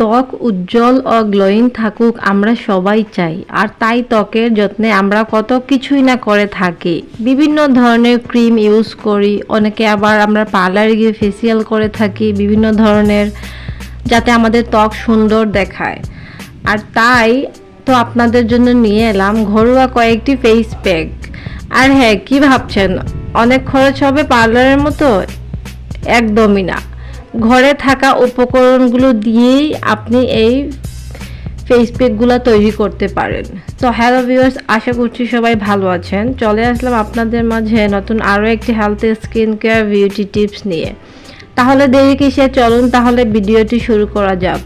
ত্বক উজ্জ্বল ও গ্লোয়িং থাকুক, আমরা সবাই চাই। আর তাই ত্বকের যত্নে আমরা কত কিছুই না করে থাকি। বিভিন্ন ধরনের ক্রিম ইউজ করি, অনেকে আবার আমরা পার্লারে গিয়ে ফেসিয়াল করে থাকি, বিভিন্ন ধরনের, যাতে আমাদের ত্বক সুন্দর দেখায়। আর তাই তো আপনাদের জন্য নিয়ে এলাম ঘরোয়া কয়েকটি ফেস প্যাক আর হ্যাঁ কি ভাবছেন? অনেক খরচ হবে পার্লারের মতো? একদমই না। ঘরে থাকা উপকরণগুলো দিয়েই আপনি এই ফেস প্যাকগুলো তৈরি করতে পারেন। তো হ্যালো ভিউয়ার্স আশা করছি সবাই ভালো আছেন। চলে আসলাম আপনাদের মাঝে নতুন আরও একটি health skin care beauty tips নিয়ে। তাহলে দেরি কিসে? চলুন তাহলে ভিডিওটি শুরু করা যাক।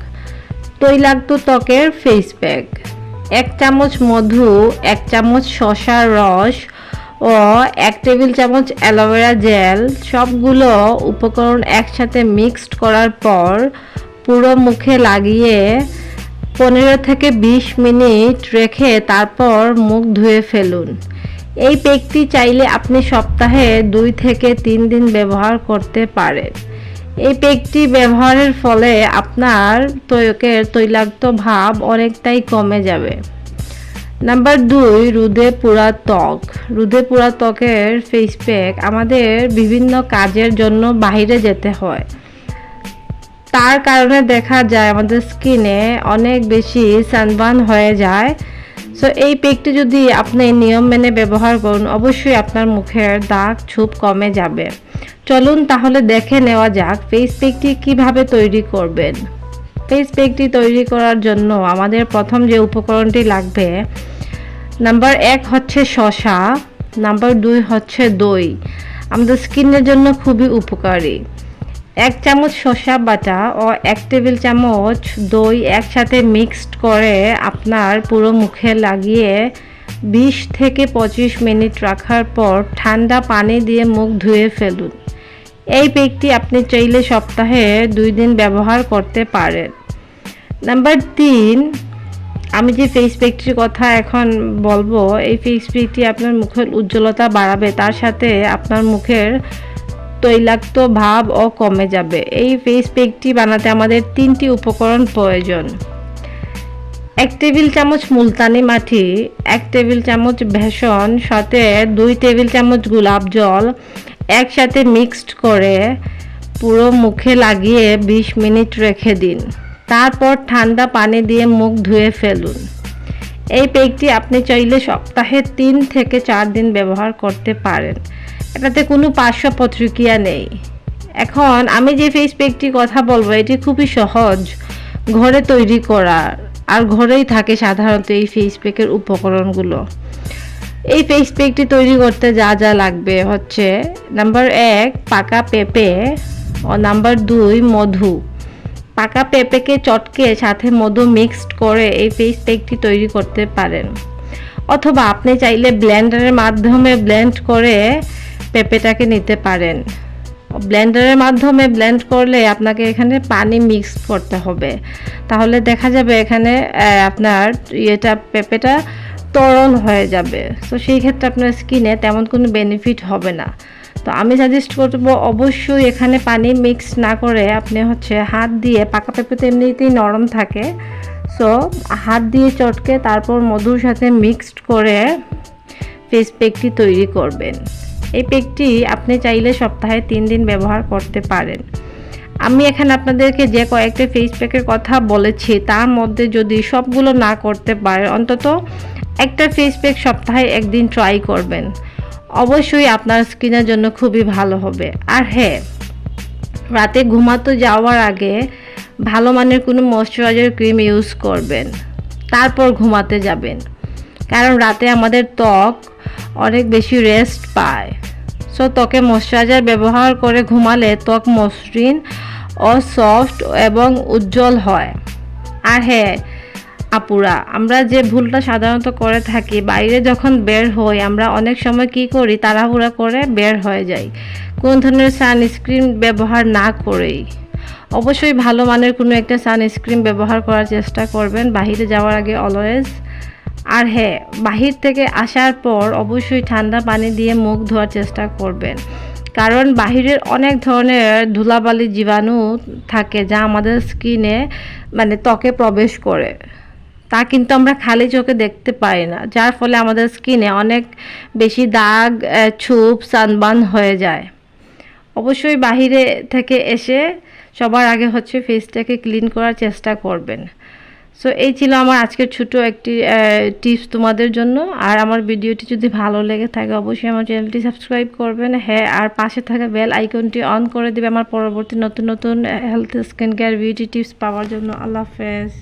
তৈলাক্ত ত্বকের ফেস প্যাক এক চামচ মধু, এক চামচ শশার রস ও এক টেবিল চামচ অ্যালোভেরা জেল। সবগুলো উপকরণ একসাথে মিক্সড করার পর পুরো মুখে লাগিয়ে পনেরো থেকে বিশ মিনিট রেখে তারপর মুখ ধুয়ে ফেলুন। এই পেকটি চাইলে আপনি সপ্তাহে দুই থেকে তিন দিন ব্যবহার করতে পারেন। এই পেকটি ব্যবহারের ফলে আপনার ত্বকের তৈলাক্ত ভাব অনেকটাই কমে যাবে। নাম্বার দুই, রুদে পুরা ত্বক। রুদে পুরা ত্বকের ফেস প্যাক আমাদের বিভিন্ন কাজের জন্য বাইরে যেতে হয়। তার কারণে দেখা যায় আমাদের স্কিনে অনেক বেশি সানবার্ন হয়ে যায়। সো এই পেকটি যদি আপনি নিয়ম মেনে ব্যবহার করুন, অবশ্যই আপনার মুখের দাগ, ছুপ কমে যাবে। চলুন তাহলে দেখে নেওয়া যাক ফেস পেকটি কীভাবে তৈরি করবেন। ফেস পেকটি তৈরি করার জন্য আমাদের প্রথম যে উপকরণটি লাগবে নাম্বার এক হচ্ছে শশা, নাম্বার দুই হচ্ছে দই। আমাদের স্কিনের জন্য খুবই উপকারী। এক চামচ শসা বাটা ও এক টেবিল চামচ দই একসাথে মিক্সড করে আপনার পুরো মুখে লাগিয়ে বিশ থেকে পঁচিশ মিনিট রাখার পর ঠান্ডা পানি দিয়ে মুখ ধুয়ে ফেলুন। এই পেকটি আপনি চাইলে সপ্তাহে দুই দিন ব্যবহার করতে পারেন। নাম্বার তিন আমি যে ফেস প্যাকটির কথা এখন বলব, এই ফেস প্যাকটি আপনার মুখের উজ্জ্বলতা বাড়াবে, তার সাথে আপনার মুখের তৈলাক্ত ভাব ও কমে যাবে। এই ফেস প্যাকটি বানাতে আমাদের তিনটি উপকরণ প্রয়োজন। এক টেবিল চামচ মুলতানি মাটি, এক টেবিল চামচ বেসন, সাথে দুই টেবিল চামচ গোলাপ জল, একসাথে মিক্সড করে পুরো মুখে লাগিয়ে ২০ মিনিট রেখে দিন। তারপর ঠান্ডা পানি দিয়ে মুখ ধুয়ে ফেলুন। এই পেকটি আপনি চাইলে সপ্তাহে তিন থেকে চার দিন ব্যবহার করতে পারেন। এটাতে কোনো পার্শ্ব প্রতিক্রিয়া নেই। এখন আমি যে ফেস প্যাকটির কথা বলব, এটি খুবই সহজ। ঘরে তৈরি করা, আর ঘরেই থাকে সাধারণত এই ফেস প্যাকের উপকরণগুলো। এই ফেস প্যাকটি তৈরি করতে যা যা লাগবে হচ্ছে নাম্বার এক, পাকা পেঁপে, ও নাম্বার দুই, মধু। পাকা পেঁপেকে চটকে সাথে মধু মিক্সড করে এই ফেস প্যাকটি তৈরি করতে পারেন। অথবা আপনি চাইলে ব্লেন্ডারের মাধ্যমে ব্লেন্ড করে পেঁপেটাকে নিতে পারেন। ব্লেন্ডারের মাধ্যমে ব্লেন্ড করলে আপনাকে এখানে পানি মিক্স করতে হবে। তাহলে দেখা যাবে এখানে আপনার ইয়েটা, পেঁপেটা তরল হয়ে যাবে। তো সেই ক্ষেত্রে আপনার স্কিনে তেমন কোনো বেনিফিট হবে না। তো আমি সাজেস্ট করব অবশ্যই এখানে পানি মিক্স না করে আপনি হচ্ছে হাত দিয়ে, পাকা পেঁপে তো এমনিতেই নরম থাকে। সো হাত দিয়ে চটকে তারপর মধুর সাথে মিক্সড করে ফেস প্যাকটি তৈরি করবেন। এই পেকটি আপনি চাইলে সপ্তাহে তিন দিন ব্যবহার করতে পারেন। আমি এখানে আপনাদেরকে যে কয়েকটা ফেস প্যাকের কথা বলেছি, তার মধ্যে যদি সবগুলো না করতে পারেন অন্তত একটা ফেস প্যাক সপ্তাহে একদিন ট্রাই করবেন। অবশ্যই আপনার স্কিনের জন্য খুবই ভালো হবে। আর হ্যাঁ রাতে ঘুমাতে যাওয়ার আগে ভালো মানের কোনো ময়শ্চারাইজার ক্রিম ইউজ করবেন। তারপর ঘুমাতে যাবেন। কারণ রাতে আমাদের ত্বক অনেক বেশি রেস্ট পায়। সো ত্বকে ময়শ্চারাইজার ব্যবহার করে ঘুমালে ত্বক মসৃণ ও সফট এবং উজ্জ্বল হয়। আর হ্যাঁ আপুরা, আমরা যে ভুলটা সাধারণত করে থাকি, বাইরে যখন বের হই, আমরা অনেক সময় কি করি, তাড়াহুড়া করে বের হয়ে যাই। কোন ধরনের সানস্ক্রিন ব্যবহার না করেই। অবশ্যই ভালো মানের কোনো একটা সানস্ক্রিন ব্যবহার করার চেষ্টা করবেন, বাহিরে যাওয়ার আগে অলওয়েজ আর হ্যাঁ বাহির থেকে আসার পর অবশ্যই ঠান্ডা পানি দিয়ে মুখ ধোয়ার চেষ্টা করবেন। কারণ বাহিরের অনেক ধরনের ধুলাবালি জীবাণু থাকে, যা আমাদের স্কিনে মানে ত্বকে প্রবেশ করে। তা কিন্তু আমরা খালি চোখে দেখতে পাই না, যার ফলে আমাদের স্কিনে অনেক বেশি দাগ ছুপ, সানবান হয়ে যায়। অবশ্যই বাহিরে থেকে এসে সবার আগে হচ্ছে ফেসটাকে ক্লিন করার চেষ্টা করবেন। সো এই ছিল আমার আজকের ছোট একটি টিপস তোমাদের জন্য। আর আমার ভিডিওটি যদি ভালো লেগে থাকে, অবশ্যই আমার চ্যানেলটি সাবস্ক্রাইব করবেন। হ্যাঁ আর পাশে থাকা বেল আইকনটি অন করে দেবে আমার পরবর্তী নতুন নতুন health skin care beauty tips পাওয়ার জন্য। আল্লাহ হাফেজ।